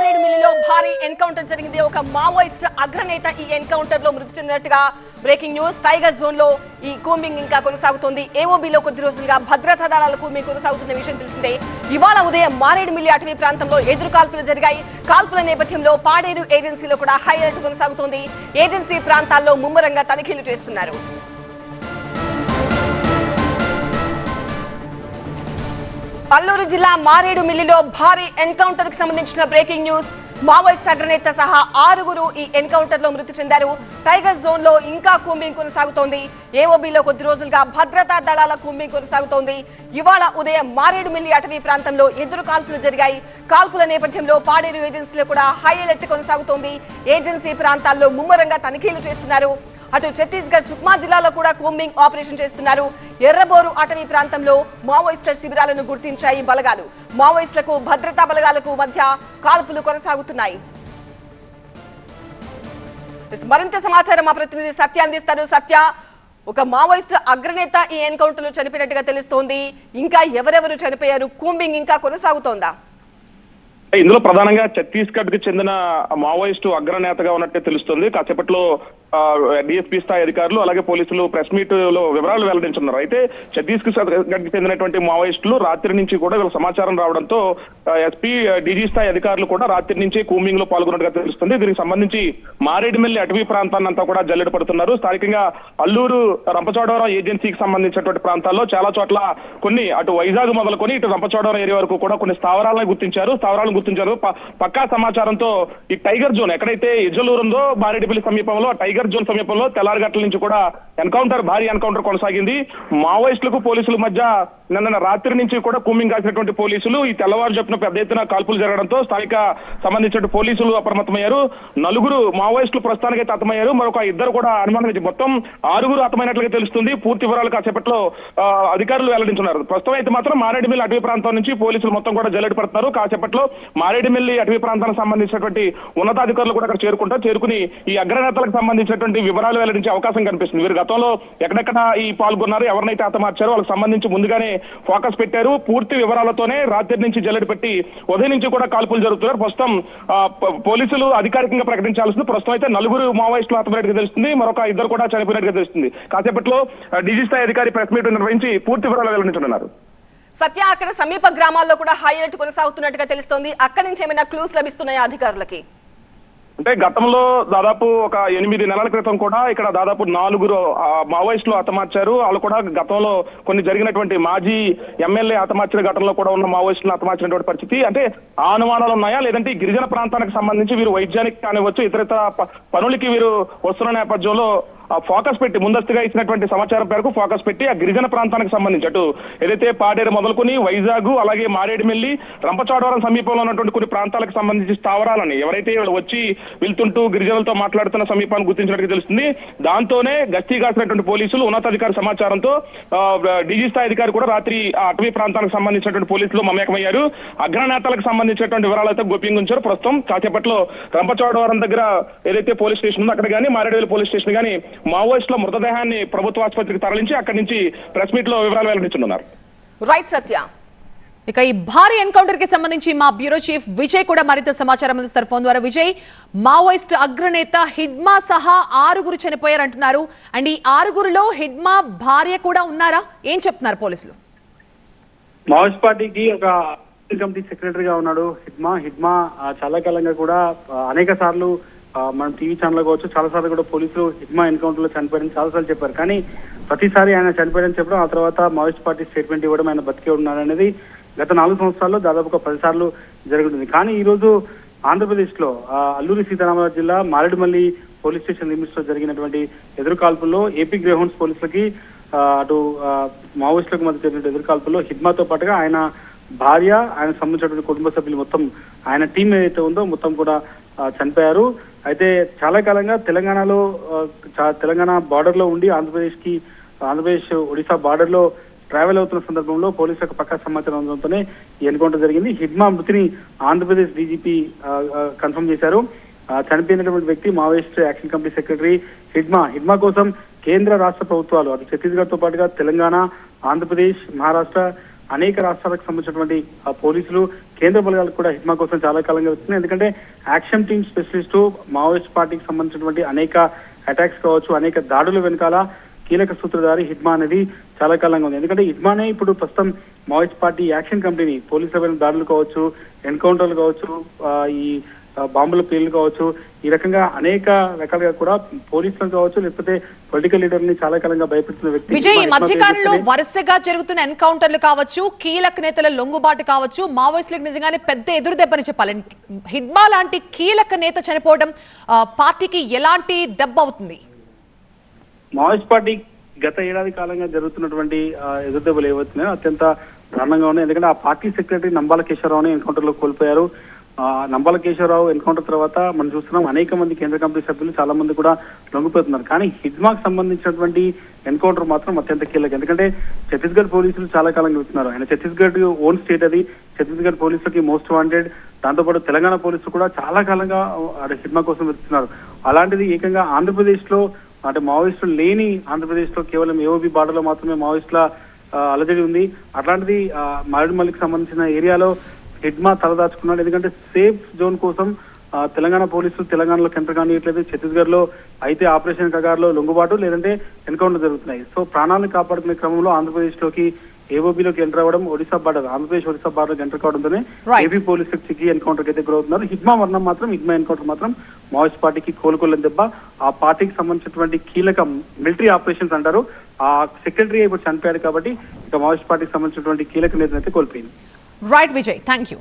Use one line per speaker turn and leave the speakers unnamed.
మారేడుమిల్లిలో భారీ ఎన్కౌంటర్ జరిగింది. ఒక మావోయిస్ట్ అగ్రనేత ఈ ఎన్కౌంటర్లో మృతి చెందినట్టుగా బ్రేకింగ్ న్యూస్. టైగర్ జోన్లో ఈ కూంబింగ్ ఇంకా కొనసాగుతోంది. ఏఓబిలో కొద్ది రోజులుగా భద్రతా దళాల కూంబింగ్ కొనసాగుతున్న విషయం తెలిసిందే. ఇవాళ ఉదయం మారేడుమిల్లి అటవీ ప్రాంతంలో ఎదురు కాల్పులు జరిగాయి. కాల్పుల నేపథ్యంలో పాడేరు ఏజెన్సీలో కూడా హై కొనసాగుతోంది. ఏజెన్సీ ప్రాంతాల్లో ముమ్మరంగా తనిఖీలు చేస్తున్నారు. అల్లూరు జిల్లా మారేడు మిల్లిలో భారీ ఎన్కౌంటర్కు సంబంధించిన బ్రేకింగ్ న్యూస్. మావోయిస్ట్ అగ్రనేత సహా ఆరుగురు ఈ ఎన్కౌంటర్లో మృతి చెందారు. టైగర్ జోన్లో ఇంకా కూంబింగ్ కొనసాగుతోంది. ఏఓబిలో కొద్ది రోజులుగా భద్రతా దళాల కూంబింగ్ కొనసాగుతోంది. ఇవాళ ఉదయం మారేడు మిల్లి అటవీ ప్రాంతంలో ఎదురు కాల్పులు జరిగాయి. కాల్పుల నేపథ్యంలో పాడేరు ఏజెన్సీలో కూడా హై అలర్ట్ కొనసాగుతోంది. ఏజెన్సీ ప్రాంతాల్లో ముమ్మరంగా తనిఖీలు చేస్తున్నారు. అటు ఛత్తీస్గఢ్ సుక్మా జిల్లాలో కూడా కూంబింగ్ ఆపరేషన్ చేస్తున్నారు. ఎర్రబోరు అటవీ ప్రాంతంలో మావోయిస్టుల శిబిరాలను గుర్తించాయి బలగాలు. మావోయిస్టులకు భద్రతా బలగాలకు మధ్య కాల్పులు కొనసాగుతున్నాయి. మరింత సమాచారం మా ప్రతినిధి సత్య అందిస్తారు. సత్య ఒక మావోయిస్టు అగ్రనేత ఈ ఎన్కౌంటర్లో చనిపోయినట్టుగా తెలుస్తోంది. ఇంకా ఎవరెవరు చనిపోయారు? కూంబింగ్ ఇంకా కొనసాగుతోందా?
ఇందులో ప్రధానంగా ఛత్తీస్గఢ్కి చెందిన మావోయిస్టు అగ్రనేతగా ఉన్నట్టే తెలుస్తుంది. కాసేపట్లో డిఎస్పీ స్థాయి అధికారులు అలాగే పోలీసులు ప్రెస్ మీట్లో వివరాలు వెల్లడించున్నారు అయితే ఛత్తీస్గఢ్కి చెందినటువంటి మావోయిస్టులు రాత్రి నుంచి కూడా వీళ్ళ సమాచారం రావడంతో ఎస్పీ డీజీ స్థాయి అధికారులు కూడా రాత్రి నుంచి కూమింగ్లో పాల్గొన్నట్టుగా తెలుస్తుంది. దీనికి సంబంధించి మారేడుమిల్లి అటవీ ప్రాంతాన్ని అంతా కూడా జల్లెడ పడుతున్నారు. స్థానికంగా అల్లూరు రంపచోడవరం ఏజెన్సీకి సంబంధించినటువంటి ప్రాంతాల్లో చాలా చోట్ల కొన్ని అటు వైజాగ్ మొదలుకొని ఇటు రంపచోడవరం ఏరియా వరకు కూడా కొన్ని స్థావరాలను గుర్తించారు. స్థావరాలను గుర్తించారు. పక్కా సమాచారంతో ఈ టైగర్ జోన్ ఎక్కడైతే ఇజలూరు ఉందో బారెడ్డిపల్లి సమీపంలో టైగర్ జోన్ సమీపంలో తెల్లారిగట్ల నుంచి కూడా ఎన్కౌంటర్ భారీ ఎన్కౌంటర్ కొనసాగింది. మావోయిస్టులకు పోలీసుల మధ్య నిన్న రాత్రి నుంచి కూడా కూమింగ్ కాసినటువంటి పోలీసులు ఈ తెల్లవారు చెప్పిన పెద్ద ఎత్తున కాల్పులు జరగడంతో స్థానిక సంబంధించిన పోలీసులు అప్రమత్తమయ్యారు. నలుగురు మావోయిస్టులు ప్రస్తుతానికి హతమయ్యారు. మరొక ఇద్దరు కూడా అనుమానం మొత్తం ఆరుగురు హతమైనట్లుగా తెలుస్తుంది. పూర్తి వివరాలు కాసేపట్లో అధికారులు వెల్లడించున్నారు ప్రస్తుతం అయితే మాత్రం మారేడుమిల్లి అటవీ ప్రాంతం నుంచి పోలీసులు మొత్తం కూడా జల్లెడు పడుతున్నారు. కాసేపట్లో మారేడుమిల్లి అటవీ ప్రాంతానికి సంబంధించినటువంటి ఉన్నతాధికారులు కూడా అక్కడ చేరుకుంటారు చేరుకుని ఈ అగ్రనేతలకు సంబంధించినటువంటి వివరాలు వెల్లడించే అవకాశం కనిపిస్తుంది. వీరు గతంలో ఎక్కడెక్కడ ఈ పాల్గొన్నారు ఎవరినైతే హతమార్చారో వాళ్ళకి సంబంధించి ముందుగానే ఫోకస్ పెట్టారు. పూర్తి వివరాలతోనే రాత్రి నుంచి జల్లెడ పెట్టి ఉదయం నుంచి కూడా కాల్పులు జరుగుతున్నారు. ప్రస్తుతం పోలీసులు అధికారికంగా ప్రకటించాల్సింది ప్రస్తుతం అయితే నలుగురు మావోయిస్టులు హతమైనట్టుగా తెలుస్తుంది. మరొక ఇద్దరు కూడా చనిపోయినట్టుగా తెలుస్తుంది. కాసేపట్లో డీజీ స్థాయి అధికారి ప్రెస్ మీట్ నిర్వహించి పూర్తి వివరాలు వెల్లడించనున్నారు.
సత్య అక్కడ సమీప గ్రామాల్లో కూడా హై అలర్ట్ కొనసాగుతున్నట్టుగా తెలుస్తోంది. అక్కడి నుంచి ఏమైనా క్లూస్ లభిస్తున్నాయా అధికారులకి?
అంటే గతంలో దాదాపు ఒక ఎనిమిది నెలల క్రితం కూడా ఇక్కడ దాదాపు నాలుగురు మావోయిస్టులు హతమార్చారు. వాళ్ళు కూడా గతంలో కొన్ని జరిగినటువంటి మాజీ ఎమ్మెల్యే హతమార్చిన ఘటనలో కూడా ఉన్న మావోయిస్టులను హతమార్చినటువంటి పరిస్థితి. అంటే అనుమానాలు ఉన్నాయా? లేదంటే గిరిజన ప్రాంతానికి సంబంధించి వీరు వైద్యానికి కానివచ్చు ఇతర ఇతర ప- పనులకి వీరు వస్తున్న నేపథ్యంలో ఫోకస్ పెట్టి ముందస్తుగా ఇచ్చినటువంటి సమాచారం మేరకు ఫోకస్ పెట్టి ఆ గిరిజన ప్రాంతానికి సంబంధించి అటు ఏదైతే పాడేరు మొదలుకొని వైజాగ్ అలాగే మారేడుమిల్లి రంపచోడవరం సమీపంలో ఉన్నటువంటి కొన్ని ప్రాంతాలకు సంబంధించి స్థావరాలని ఎవరైతే వచ్చి వెళ్తుంటూ గిరిజనులతో మాట్లాడుతున్న సమీపాన్ని గుర్తించినట్టుగా తెలుస్తుంది. దాంతోనే గస్తీ కాసినటువంటి పోలీసులు ఉన్నతాధికారి సమాచారంతో డీజీ స్థాయి అధికారి కూడా రాత్రి ఆ అటవీ ప్రాంతానికి సంబంధించినటువంటి పోలీసులు మమేకమయ్యారు. అగ్రనేతలకు సంబంధించినటువంటి వివరాలు అయితే గోప్యంగా ప్రస్తుతం కాసేపట్లో రంపచోడవరం దగ్గర ఏదైతే పోలీస్ స్టేషన్ ఉందో అక్కడ కానీ మారేడువేలు పోలీస్ స్టేషన్ కానీ మావోయిస్టుల మృతదేహాన్ని ప్రభుత్వ ఆసుపత్రికి తరలించి అక్కడి నుంచి ప్రెస్ మీట్లో వివరాలు వెల్లడించనున్నారు.
రైట్ సత్య.
ఇక ఈ భారీ ఎన్కౌంటర్కి సంబంధించి మా బ్యూరో చీఫ్ విజయ్ కూడా మరింత సమాచారం అందిస్తారు ఫోన్ ద్వారా. విజయ్ మావోయిస్ట్ అగ్రనేత హిడ్మా సహా ఆరుగురు చనిపోయారంటున్నారు అండ్ ఈ ఆరుగురులో హిడ్మా భార్య కూడా ఉన్నారా? ఏం చెప్తున్నారు పోలీసులు?
మావోయిస్ట్ పార్టీకి ఒక కమిటీ సెక్రటరీగా ఉన్నాడు హిడ్మా. హిడ్మా చాలా కాలంగా కూడా అనేక సార్లు మనం టీవీ ఛానల్ కావచ్చు చాలా సార్లు కూడా పోలీసులు హిడ్మా ఎన్కౌంటర్లో చనిపోయారని చాలాసార్లు చెప్పారు. కానీ ప్రతిసారి ఆయన చనిపోయారని చెప్పడం ఆ తర్వాత మావోయిస్ట్ పార్టీ స్టేట్మెంట్ ఇవ్వడం ఆయన బతికే ఉన్నారనేది గత నాలుగు సంవత్సరాల్లో దాదాపు ఒక పది సార్లు జరుగుతుంది. కానీ ఈ రోజు ఆంధ్రప్రదేశ్లో అల్లూరి సీతారామరాజు జిల్లా మారేడుమల్లి పోలీస్ స్టేషన్ లిమిట్స్లో జరిగినటువంటి ఎదురుకాల్పుల్లో ఏపీ గ్రేహౌండ్స్ పోలీసులకి అటు మావోయిస్టులకు మధ్య జరిగిన ఎదురుకాల్పుల్లో హిద్మాతో పాటుగా ఆయన భార్య ఆయన సంబంధించినటువంటి కుటుంబ సభ్యులు మొత్తం ఆయన టీం ఏదైతే ఉందో మొత్తం కూడా చనిపోయారు. అయితే చాలా కాలంగా తెలంగాణలో చా- తెలంగాణ బార్డర్లో ఉండి ఆంధ్రప్రదేశ్కి ఆంధ్రప్రదేశ్ ఒడిశా బార్డర్లో ట్రావెల్ అవుతున్న సందర్భంలో పోలీసులకు పక్కా సమాచారం అందడంతోనే ఈ ఎన్కౌంటర్ జరిగింది. హిడ్మా మృతిని ఆంధ్రప్రదేశ్ డీజీపీ కన్ఫర్మ్ చేశారు. చనిపోయినటువంటి వ్యక్తి Maoist action committee secretary Hidma. Hidma కోసం కేంద్ర రాష్ట్ర ప్రభుత్వాలు అటు ఛత్తీస్గఢ్తో పాటుగా తెలంగాణ ఆంధ్రప్రదేశ్ మహారాష్ట్ర అనేక రాష్ట్రాలకు సంబంధించినటువంటి ఆ, పోలీసులు కేంద్ర బలగాలకు కూడా హిట్మా కోసం చాలా కాలంగా వస్తున్నాయి. ఎందుకంటే యాక్షన్ టీమ్ స్పెషలిస్ట్ మావోయిస్ట్ పార్టీకి సంబంధించినటువంటి అనేక అటాక్స్ కావచ్చు అనేక దాడుల వెనకాల కీలక సూత్రధారి హిడ్మా అనేది చాలా కాలంగా ఉంది. ఎందుకంటే హిడ్మానే ఇప్పుడు ప్రస్తుతం మావోయిస్ట్ పార్టీ యాక్షన్ కంపెనీ పోలీసుల దాడులు కావచ్చు ఎన్కౌంటర్లు కావచ్చు ఈ బాంబుల పేర్లు కావచ్చు ఈ రకంగా అనేక రకాలుగా కూడా పోలీసులు కావచ్చు లేకపోతే పొలిటికల్ లీడర్ని చాలా కాలంగా భయపెడుతున్న వ్యక్తి
విజయ్ ఈ
హిడ్మా
మధ్య
పేరు
కాలంలో
చెప్తేనే-
వరుసగా జరుగుతున్న ఎన్కౌంటర్లు కావచ్చు కీలక నేతల లొంగుబాటు కావచ్చు మావోయిస్టులకు నిజంగానే పెద్ద ఎదురు దెబ్బని చెప్పాలి. హిడ్మా లాంటి కీలక నేత చనిపోవడం పార్టీకి ఎలాంటి దెబ్బ అవుతుంది?
మావోయిస్ట్ పార్టీ గత ఏడాది కాలంగా జరుగుతున్నటువంటి ఆ, ఎదురుదెబ్బలు ఏవవుతున్నాయో అత్యంత దారుణంగా ఉన్నాయి. ఎందుకంటే ఆ పార్టీ సెక్రటరీ నంబాల కేశవరావుని ఎన్కౌంటర్లో కోల్పోయారు. నంబాల కేశవరావు ఎన్కౌంటర్ తర్వాత మనం చూస్తున్నాం అనేక మంది కేంద్ర కమిటీ సభ్యులు చాలా మంది కూడా లొంగిపోతున్నారు. కానీ హిజ్మాకు సంబంధించినటువంటి ఎన్కౌంటర్ మాత్రం అత్యంత కీలకం. ఎందుకంటే ఛత్తీస్గఢ్ పోలీసులు చాలా కాలంగా వెళ్తున్నారు ఆయన ఛత్తీస్గఢ్ ఓన్ స్టేట్ అది. ఛత్తీస్గఢ్ పోలీసులకి మోస్ట్ వాంటెడ్. దాంతోపాటు తెలంగాణ పోలీసులు కూడా చాలా కాలంగా హిజ్మా కోసం వెతుకుతున్నారు. అలాంటిది ఏకంగా ఆంధ్రప్రదేశ్లో అంటే మావోయిస్టులు లేని ఆంధ్రప్రదేశ్లో కేవలం ఏఓబి బార్డర్లో మాత్రమే మావోయిస్టుల అలజడి ఉంది. అట్లాంటిది ఆ, మారేడుమల్లికి సంబంధించిన ఏరియాలో హిడ్మా తలదాచుకున్నాడు ఎందుకంటే సేఫ్ జోన్ కోసం తెలంగాణ పోలీసులు తెలంగాణలో ఎంటర్ కానియట్లేదు ఛత్తీస్గఢ్లో అయితే ఆపరేషన్ కగార్లో లొంగుబాటు లేదంటే ఎన్కౌంటర్ జరుగుతున్నాయి. సో ప్రాణాలను కాపాడుకునే క్రమంలో ఆంధ్రప్రదేశ్లోకి ఏఓబిలోకి ఎంటర్ అవ్వడం Odisha border Andhra Pradesh Odisha border enter కావడంతోనే. ఏపీ పోలీసులకు చిక్కి ఎన్కౌంటర్ అయితే గురవుతున్నారు హిడ్మా మరణం మాత్రం హిడ్మా ఎన్కౌంటర్ మాత్రం మావోయిస్ట్ పార్టీకి కోలుకోలేని దెబ్బ. ఆ పార్టీకి సంబంధించినటువంటి కీలక మిలిటరీ ఆపరేషన్స్ అంటారు. ఆ సెక్రటరీ ఇప్పుడు చనిపోయాడు కాబట్టి ఇక మావోయిస్ట్ పార్టీకి సంబంధించినటువంటి కీలక నేతనైతే కోల్పోయింది.
Right Vijay thank you